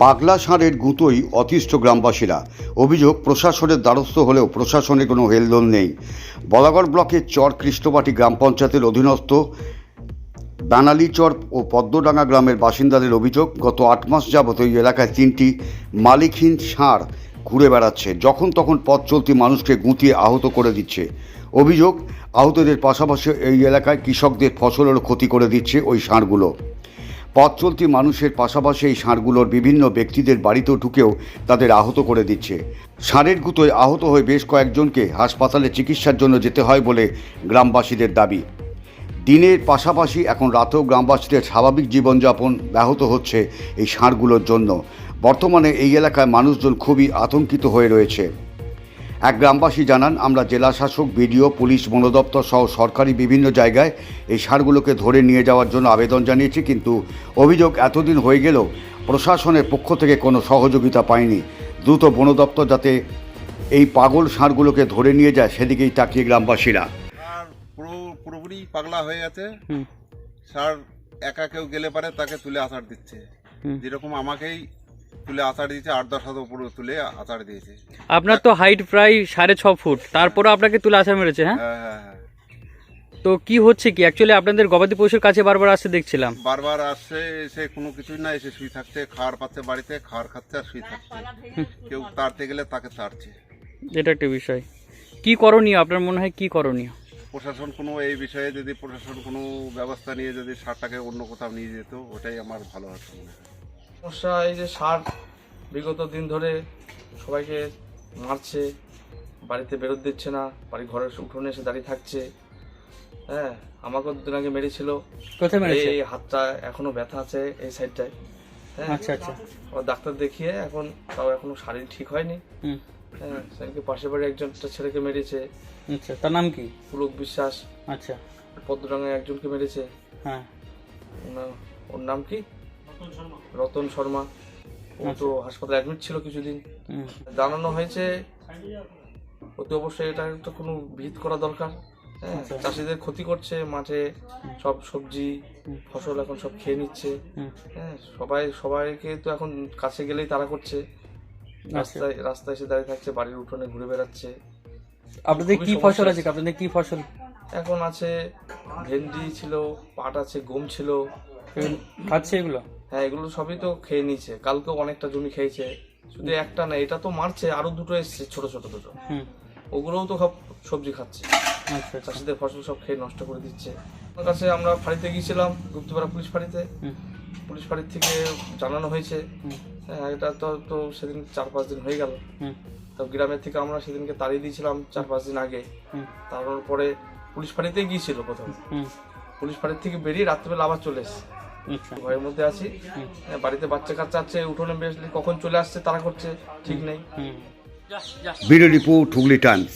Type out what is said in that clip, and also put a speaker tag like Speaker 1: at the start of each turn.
Speaker 1: পাগলা ষাঁড়ের গুঁতোই অতিষ্ঠ গ্রামবাসীরা। অভিযোগ, প্রশাসনের দ্বারস্থ হলেও প্রশাসনে কোনো হেলদোল নেই। বলাগড় ব্লকের চর কৃষ্ণবাটি গ্রাম পঞ্চায়েতের অধীনস্থ বানালিচর ও পদ্মডাঙ্গা গ্রামের বাসিন্দাদের অভিযোগ, গত আট মাস যাবত এই এলাকায় তিনটি মালিকহীন ষাঁড় ঘুরে বেড়াচ্ছে। যখন তখন পথ চলতি মানুষকে গুঁতিয়ে আহত করে দিচ্ছে। অভিযোগ, আহতদের পাশাপাশি এই এলাকায় কৃষকদের ফসলেরও ক্ষতি করে দিচ্ছে ওই ষাঁড়গুলো। পথ চলতি মানুষের পাশাপাশি এই ষাঁড়গুলোর বিভিন্ন ব্যক্তিদের বাড়িতেও ঢুকেও তাদের আহত করে দিচ্ছে। ষাঁড়ের গুঁতোয় আহত হয়ে বেশ কয়েকজনকে হাসপাতালে চিকিৎসার জন্য যেতে হয় বলে গ্রামবাসীদের দাবি। দিনের পাশাপাশি এখন রাতেও গ্রামবাসীদের স্বাভাবিক জীবনযাপন ব্যাহত হচ্ছে এই ষাঁড়গুলোর জন্য। বর্তমানে এই এলাকায় মানুষজন খুবই আতঙ্কিত হয়ে রয়েছে। এক গ্রামবাসী জানান আমরা জেলা শাসক বিডিও পুলিশ বনদপ্তর সহ সরকারি বিভিন্ন জায়গায় এই সারগুলোকে ধরে নিয়ে যাওয়ার জন্য আবেদন জানিয়েছি কিন্তু অভিযোগ এতদিন হয়ে গেলেও প্রশাসনের পক্ষ থেকে কোনো সহযোগিতা পায়নি দ্রুত বন দপ্তর যাতে এই পাগল ষাঁড়গুলোকে ধরে নিয়ে যায় সেদিকেই তাকিয়ে গ্রামবাসীরা।
Speaker 2: আর পুরো পুরোপুরি পাগলা হয়ে গেছে।
Speaker 3: হুম।
Speaker 2: স্যার একা কেউ গেলে পারে তাকে তুলে আছাড় দিচ্ছে। যেরকম আমাকেই তুলে আছাড় দিয়েছে আট দশ হাত উপরে তুলে আছাড় দিয়েছে।
Speaker 3: আপনার তো হাইট প্রায় সাড়ে ছ ফুট তারপরও আপনাকে তুলে আসা মেরেছে হ্যাঁ?
Speaker 2: হ্যাঁ হ্যাঁ হ্যাঁ।
Speaker 3: তো কি হচ্ছে কি? অ্যাকচুয়ালি আপনাদের গবাদি পশুর কাছে বারবার আসতে দেখছিলাম।
Speaker 2: বারবার আসছে এসে কোনো কিছুই না এসে শুয়ে থাকছে খাওয়ার পাচ্ছে বাড়িতে খাওয়ার খাচ্ছে আর শুয়ে থাকছে। কেউ তাড়তে গেলে তাকে তাড়ছে।
Speaker 3: এটা একটা বিষয়। কি করণীয়? আপনার মনে হয় কি করণীয়?
Speaker 2: প্রশাসন কোনো এই বিষয়ে যদি প্রশাসন কোনো ব্যবস্থা নিয়ে যদি সারটাকে অন্য কোথাও নিয়ে যেত ওটাই আমার ভালো হতো মনে হয়।
Speaker 4: সমস্যা এই যে সার বিগত দিন ধরে সবাইকে মারছে বাড়িতে বেরোত দিচ্ছে না বাড়ি ঘরের উঠোনে এসে দাঁড়িয়ে থাকছে। হ্যাঁ আমাকেও দুদিন আগে মেরেছিল।
Speaker 3: কোথায় মেরেছে?
Speaker 4: এই হাতটা এখনও ব্যথা আছে এই সাইডটায়। হ্যাঁ
Speaker 3: আচ্ছা আচ্ছা।
Speaker 4: আবার ডাক্তার দেখিয়ে এখন তাও এখনও শারীর ঠিক হয়নি। হ্যাঁ সেদিনকে পাশের বাড়ি একজন একটা ছেলেকে মেরেছে।
Speaker 3: আচ্ছা তার নাম কি?
Speaker 4: পুলক বিশ্বাস।
Speaker 3: আচ্ছা।
Speaker 4: পদ্মডাঙ্গায় একজনকে মেরেছে।
Speaker 3: হ্যাঁ।
Speaker 4: ওর নাম কি? রতন শর্মা। ও তো হাসপাতালে অ্যাডমিট ছিল কিছুদিন। জানানো হয়েছে অতি অবশ্যই এটা একটা কোনো ভিত করা দরকার। হ্যাঁ
Speaker 3: আচ্ছা।
Speaker 4: চাষিদের ক্ষতি করছে মাঠে সব সবজি ফসল এখন সব খেয়ে নিচ্ছে। হ্যাঁ সবাই সবাইকে তো এখন কাছে গেলেই তারা করছে।
Speaker 3: আচ্ছা।
Speaker 4: রাস্তায় রাস্তায় এসে দাঁড়িয়ে থাকছে বাড়ির উঠোনে ঘুরে বেড়াচ্ছে।
Speaker 3: আপনাদের কি ফসল আছে আপনাদের কি ফসল?
Speaker 4: এখন আছে ভেন্ডি ছিল পাট আছে গম ছিল।
Speaker 3: খাচ্ছে এগুলো?
Speaker 4: হ্যাঁ এগুলো সবই তো খেয়ে নিয়েছে। কালকেও অনেকটা জমি খেয়েছে। শুধু একটা না এটা তো মারছে আরও দুটো এসছে ছোট ছোট দুটো। ওগুলোও তো সব সবজি খাচ্ছে।
Speaker 3: আচ্ছা আচ্ছা।
Speaker 4: চাষিদের ফসল সব খেয়ে নষ্ট করে দিচ্ছে। আমার কাছে আমরা ফাঁড়িতে গিয়েছিলাম গুপ্তপাড়া পুলিশ ফাঁড়িতে। পুলিশ ফাঁড়ির থেকে জানানো হয়েছে। হ্যাঁ এটা তো তো সেদিন চার পাঁচ দিন হয়ে গেল। তো গ্রামের থেকে আমরা সেদিনকে তাড়িয়ে দিয়েছিলাম চার পাঁচ দিন আগে। তারপরে পুলিশ ফাঁড়িতে গিয়েছিল প্রথম। পুলিশ ফাঁড়ির থেকে বেরিয়ে রাত্রেবেলা আবার চলে এসছে। ভয়ের মধ্যে আছি। হ্যাঁ, বাড়িতে বাচ্চা কাচ্চা আছে উঠোনে বেশ কখন চলে আসছে তারা করছে ঠিক নেই।
Speaker 1: Video report Hooghly times.